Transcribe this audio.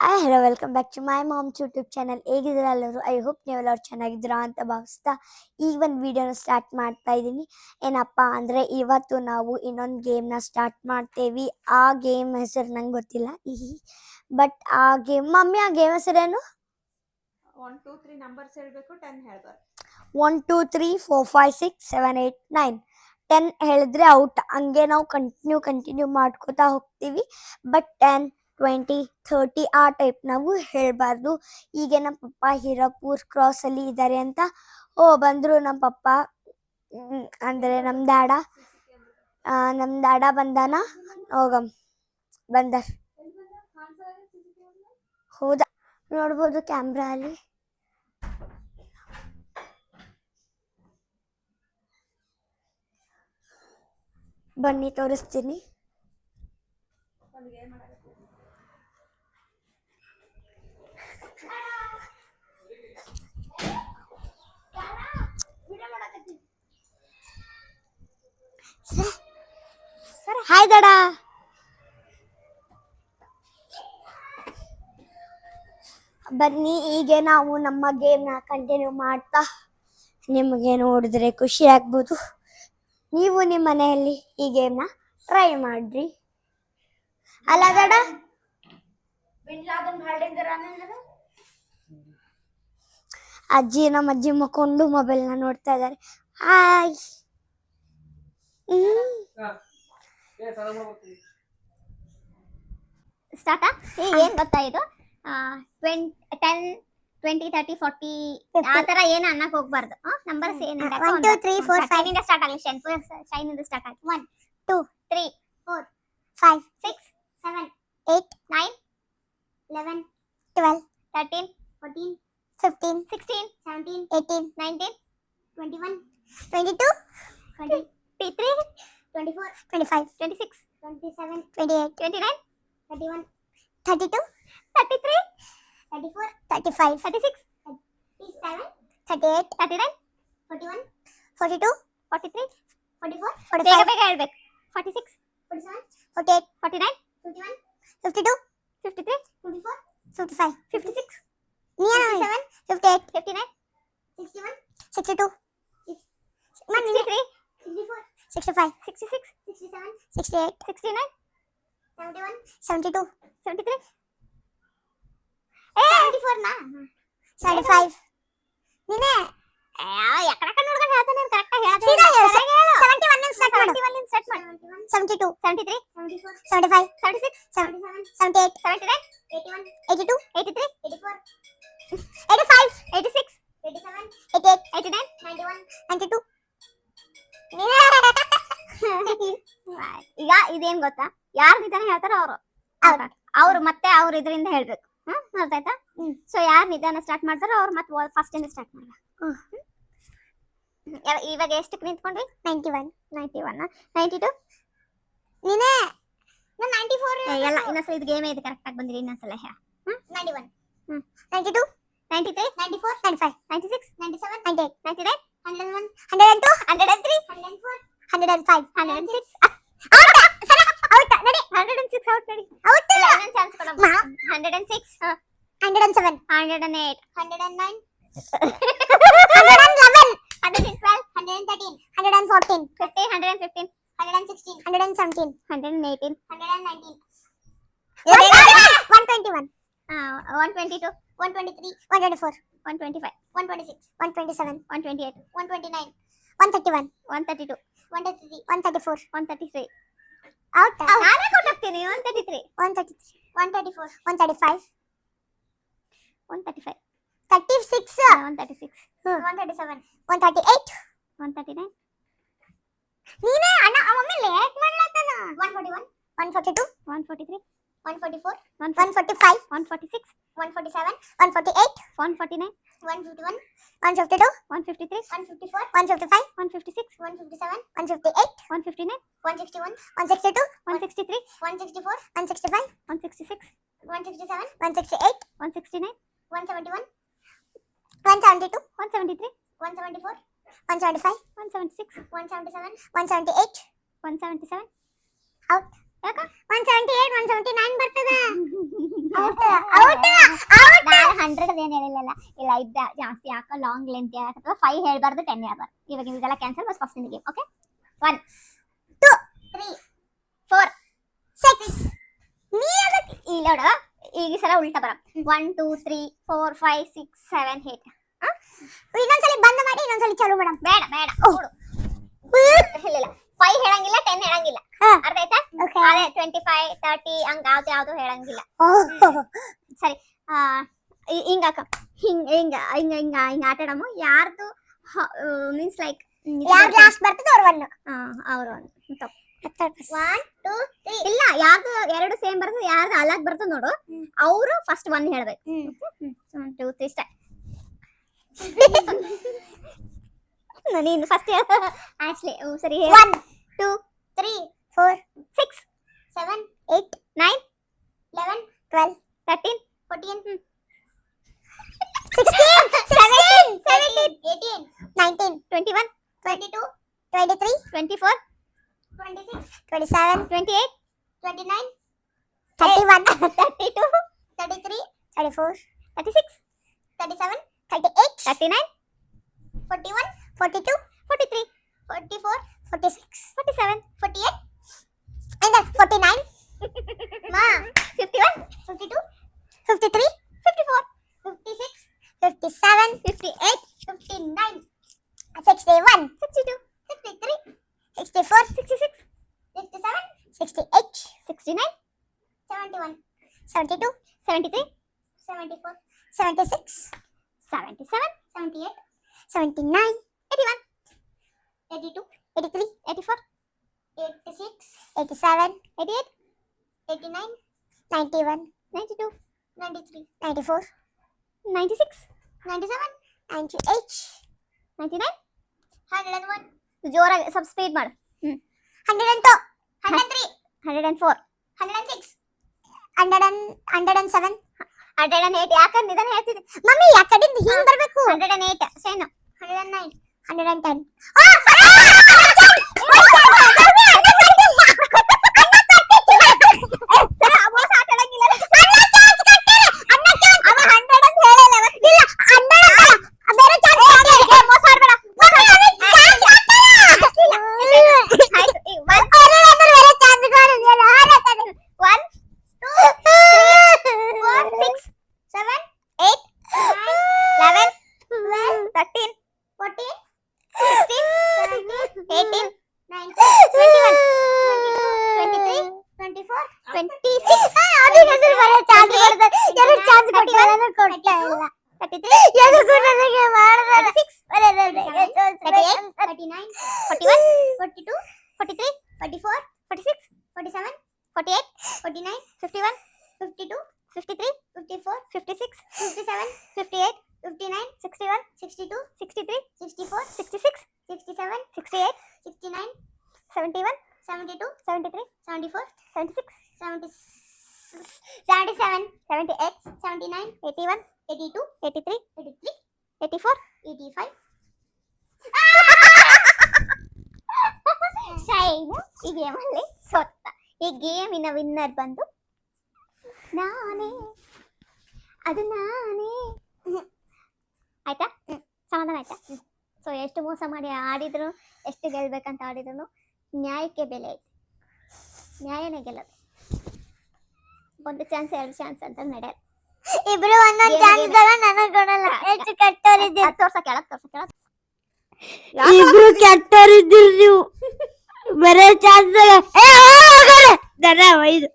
Hi hello welcome back to my moms YouTube channel ಹೇಗಿದ್ದೀರಾ ಎಲ್ಲರೂ? I hope ನೀವೆಲ್ಲರೂ ಚೆನ್ನಾಗಿದ್ದೀರಾ ಅಂತ ಭಾವಿಸ್ತಾ ಈಗ ಒಂದು ವಿಡಿಯೋನ ಸ್ಟಾರ್ಟ್ ಮಾಡ್ತಾ ಇದ್ದೀನಿ. ಏನಪ್ಪ ಅಂದರೆ ಇವತ್ತು ನಾವು ಇನ್ನೊಂದು ಗೇಮ್ನ ಸ್ಟಾರ್ಟ್ ಮಾಡ್ತೇವಿ. ಆ ಗೇಮ್ ಹೆಸರು ನಂಗೆ ಗೊತ್ತಿಲ್ಲ. ಈ ಬಟ್ ಆ ಗೇಮ್ ಮಮ್ಮಿ ಆ ಗೇಮ್ ಹೆಸರೇನು ಒನ್ ಟೂ ತ್ರೀ ನಂಬರ್ಸ್ ಹೇಳಬೇಕು ಟೆನ್ ಹೇಳ್ಬಾರ್ದು. One two three four five six seven eight nine ten ಹೇಳಿದ್ರೆ ಔಟ್ ಹಂಗೆ ನಾವು ಕಂಟಿನ್ಯೂ ಕಂಟಿನ್ಯೂ ಮಾಡ್ಕೋತಾ ಹೋಗ್ತೀವಿ. ಬಟ್ ಟೆನ್ ಟ್ವೆಂಟಿ ಥರ್ಟಿ ಆ ಟೈಪ್ ನಾವು ಹೇಳಬಾರ್ದು. ಈಗ ನಮ್ಮ ಪಪ್ಪ ಹಿರಾಪುರ್ ಕ್ರಾಸಲ್ಲಿ ಇದ್ದಾರೆ ಅಂತ. ಓ, ಬಂದರು ನಮ್ಮ ಪಪ್ಪ. ಅಂದರೆ ನಮ್ಮ ದಾಡ. ನಮ್ಮ ದಾಡ ಬಂದಾನ? ಹೋಗಮ್. ಬಂದರ್ ಹೌದಾ? ನೋಡ್ಬೋದು ಕ್ಯಾಮ್ರಾ ಅಲ್ಲಿ. ಬನ್ನಿ, ತೋರಿಸ್ತೀನಿ. ಹಾಯ್ ದಡ. ಬನ್ನಿ ಈಗ ನಾವು ನಮ್ಮ ಗೇಮ್ನ ಕಂಟಿನ್ಯೂ ಮಾಡ್ತಾ ನಿಮಗೆ ನೋಡಿದ್ರೆ ಖುಷಿ ಆಗ್ಬೋದು. ನೀವು ನಿಮ್ಮ ಮನೆಯಲ್ಲಿ ಈ ಗೇಮ್ನ ಟ್ರೈ ಮಾಡ್ರಿ. ಅಲ್ಲ, ದಡ. ಅಜ್ಜಿ, ನಮ್ಮ ಅಜ್ಜಿ ಮಕ್ಕೊಂಡು ಮೊಬೈಲ್ನ ನೋಡ್ತಾ ಇದ್ದಾರೆ. ಹಾಯ್ ಸ್ಟಾರ್ಟಾ ಈಗ ಏನ್ ಗೊತ್ತಾ ಇದು twenty ten twenty thirty forty ಆ ತರ ಏನು ಅನ್ನಕ್ ಹೋಗ್ಬಾರ್ದು ನಂಬರ್ಸ್ ಏನ್ One, two, three, four, five. ಇಂದ ಸ್ಟಾರ್ಟ್ ಆಗಲಿ ಶೈನ್ ಶೈನ್ ಇಂದ ಸ್ಟಾರ್ಟ್ ಆಗಲಿ one two three four five six seven eight nine eleven twelve thirteen fourteen fifteen sixteen seventeen eighteen nineteen twenty one twenty two twenty 23, 24, 25, 26, 27, 28, 29, 31, 32, 33, 34, 35, 36, 37, 38, 39, 41, 42, 43, 44, 45, 46, 47, 48, 49, 51, 52, 53, 54, 55, 56, 57, 58, 59, 61, 62, 63, sixty five sixty six sixty seven sixty eight sixty nine seventy one seventy two seventy three ಏ seventy ಫೋರ್ನಾ seventy five ನೀನೇ ಎಕ್ಕಡಕ್ಕ ನೋಡ್ಕೊಂಡು ಹೇಳ್ತಾನೆ ಕರೆಕ್ಟಾಗಿ ಸೀದಾ ಹೇಳು. ಹೇಳ್ತಾನೆ ಸೆವೆಂಟಿ ಒನ್ ಸ್ಟಾರ್ಟ್ ಮಾಡು. ಸೆವೆಂಟಿ ಒನ್ ಸ್ಟಾರ್ಟ್ ಮಾಡು. Seventy two seventy three seventy five seventy six seventy seven seventy eight seventy nine eighty one eighty two eighty three eighty four eighty five eighty six eighty seven eighty eight eighty nine ninety one ninety two ಈಗ ಇದೇನ್ ಗೊತ್ತಾ? ಯಾರ್ ನಿಧಾನ ಹೇಳ್ತಾರ ಅವರು. ಅವ್ರು ಮತ್ತೆ ಅವ್ರ ಇದರಿಂದ ಹೇಳ್ಬೇಕು. ಹ್ಮ್ ಅರ್ಥ ಆಯ್ತಾ ಹ್ಮ್. ಸೊ ಯಾರ್ ನಿಧಾನ ಸ್ಟಾರ್ಟ್ ಮಾಡ್ತಾರೋ ಅವ್ರು ಮತ್ತೆ ಫಸ್ಟ್ ಇಂದ ಸ್ಟಾರ್ಟ್ ಮಾಡ್ಬೇಕು. ಹ್ಮ್. ಹ್ಮ್. ಇವಾಗ ಎಷ್ಟಕ್ಕೆ ನಿಂತ್ಕೊಂಡ್ವಿ? Ninety one ninety one ninety two ನೀನೇ ನೈಂಟಿ ಫೋರ್ ಎಲ್ಲ ಇನ್ನೊಂದ್ಸಲ ಇದು ಗೇಮ್ ಇದೆ ಕರೆಕ್ಟ್ ಆಗಿ ಬಂದಿರಿ ಇನ್ನೊಂದ್ಸಲ ninety one ninety two ninety three ninety four ninety five ninety six ninety seven ninety eight ninety nine hundred one hundred and two hundred and three hundred four Hundred and five hundred and six out ನಡಿ hundred and six out ನಡಿ out ಇನ್ನೊಂದು chance ಕೊಡ ಮಾ. Hundred and six hundred and seven hundred and eight hundred and nine hundred and eleven hundred and twelve hundred and thirteen hundred and fourteen fifty hundred and fifteen hundred and sixteen hundred and seventeen hundred and eighteen hundred and nineteen one twenty one one twenty two one twenty three one twenty four one twenty five one twenty six one twenty seven one twenty eight one twenty nine one thirty one one thirty two One thirty three one thirty four one thirty three out ನಾನೇ ಕೊಟ್ಟಾಗ್ತೀನಿ one thirty three one thirty three one thirty four one thirty five one thirty five thirty six one thirty six ಹ್ಮ್. One thirty seven one thirty eight one thirty nine ನೀನೇ ಅಣ್ಣ ಅವಮ್ಮೆ late ಮಾಡ್ಲತ್ತಾನ one forty one one forty two one forty three one forty four one one forty five one forty six one forty seven one forty eight one forty nine one fifty one one fifty two one fifty three one fifty four one fifty five one fifty six one fifty seven one fifty eight one fifty nine one sixty one one sixty two one sixty three one sixty four one sixty five one sixty six one sixty seven one sixty eight one sixty nine one seventy one one seventy two one seventy three one seventy four one seventy five one seventy six one seventy seven one seventy eight one seventy seven out ಯಾಕ one seventy eight one seventy ಇದ್ದ ಜಾಸ್ತಿ ಹಾಕ long length ಯಾಕಂದ್ರೆ five ಹೇಳ್ಬಾರ್ದು ten ಹೇಳ್ಬಾರ್ದು. ಇವಾಗ ಇದೆಲ್ಲ cancel bus first game okay one two three four six ನೀ ಅದಕ್ಕೆ ಇಲ್ಲ ನೋಡು ಈಗ ಈ ಸಲ ಉಲ್ಟಾ ಬರ. One two three four five six seven eight ಇನ್ನೊಂದ್ಸಲಿ ಬಂದ್ ಮಾಡಿ ಇನ್ನೊಂದ್ಸಲಿ ಚಾಲು ಮೇಡಮ್ ಬೇಡ ಬೇಡ. ಇಲ್ಲ ಫೈವ್ ಹೇಳಂಗಿಲ್ಲ ಟೆನ್ ಹೇಳಂಗಿಲ್ಲ. ಅರ್ಥ ಆಯ್ತಾ ಅದೇ ಟ್ವೆಂಟಿ ಫೈವ್ ತರ್ಟಿ ಹಂಗ ಯಾವ್ದು ಯಾವ್ದು ಹೇಳಂಗಿಲ್ಲ. ಸರಿ. ಹಿಂಗಾಕ ಹಿಂಗ ಹಿಂಗ ಹಿಂಗ ಹಿಂಗ ಹಿಂಗ ಆಟ ಆಡಮು ಯಾರ್ದು ಮೀನ್ಸ್ ಲೈಕ್ ಯಾರು ಲಾಸ್ಟ್ ಬರ್ತದ ಅವ್ರ ಒನ್ ಅವರು ಒನ್ ಟೂ ತ್ರೀ ಇಲ್ಲ ಯಾರ್ದು ಎರಡು ಸೇಮ್ ಬರ್ತದೆ ಯಾರ್ದು ಅಲಾಗ್ ಬರ್ತದೆ ನೋಡು. ಅವರು ಫಸ್ಟ್ ಒನ್ ಹೇಳ್ಬೇಕು. ಒನ್ ಟೂ ತ್ರೀ ಸ್ಟಾರ್ಟ್ ನೀನು ಫಸ್ಟ್ ಹೇಳ. ಆಕ್ಚುಲಿ ಸರಿ one two three four six seven eight nine eleven twelve thirteen fourteen 16, 17, 17, 18, 19, 21, 22, 23, 24, 26, 27, 28, 29, 31, 32, 33, 34, 36, 37, 38, 39, 41, 42, 43, 44, 46, 47, 48, and then 49, seventy one seventy two seventy three seventy four seventy six seventy seven seventy eight seventy nine eighty one eighty two eighty three eighty four eighty six eighty seven eighty eight eighty nine ninety one ninety two. Ninety three ninety four ninety six ninety seven ninety eight ninety nine hundred and one tujuh 102 subspeed and four, hundred and six. Hundred and hundred and seven hundred and eight ಯಾಕಂದ್ರೆ ಇದನ್ನ ಹೇಳ್ತಿದ್ದೆ? Mummy, ಆ ಹಿಂಗ್ ಬರ್ಬೇಕು. Hundred and eight forty eight forty nine fifty one fifty two fifty three fifty four fifty six fifty seven fifty eight fifty nine sixty one sixty two sixty three sixty four sixty six sixty seven sixty eight sixty nine seventy one seventy two seventy three seventy four seventy six seventy seventy seven seventy eight seventy nine eighty one eighty two eighty three eighty three eighty four eighty five Shine ಈ ಗೇಮಲ್ಲಿ ಸೋತ ಈ ಗೇಮಿನ winner ಬಂದು ನಾನೇ ಅದು ನಾನೇ. ಆಯ್ತಾ? ಸಮಾಧಾನ ಆಯ್ತಾ? ಸೊ ಎಷ್ಟು ಮೋಸ ಮಾಡಿ ಆಡಿದ್ರು ಎಷ್ಟು ಗೆಲ್ಬೇಕಂತ ಆಡಿದ್ರು ನ್ಯಾಯಕ್ಕೆ ಬೆಲೆ ಐತೆ. ನ್ಯಾಯನೇ ಗೆಲ್ಲದು. ಒಂದು ಚಾನ್ಸ್ ಎರಡು ಚಾನ್ಸ್ ಅಂತ ನಡೆಯಲ್ಲ. ಇಬ್ರು ಒಂದೊಂದು ಚಾನ್ಸ್ ನನಗ್ ಕೊಡಲ್ಲ. ಎಷ್ಟು ಕೆಟ್ಟವರಿದ್ದೀರಿ. ತೋರ್ಸ ಕೇಳಕ್ ತೋರ್ಸ ಕೇಳಕ್ ಇಬ್ರು ಕೆಟ್ಟವರಿದ್ದೀರಿ ನೀವು. बरे चान्स धन्यवाद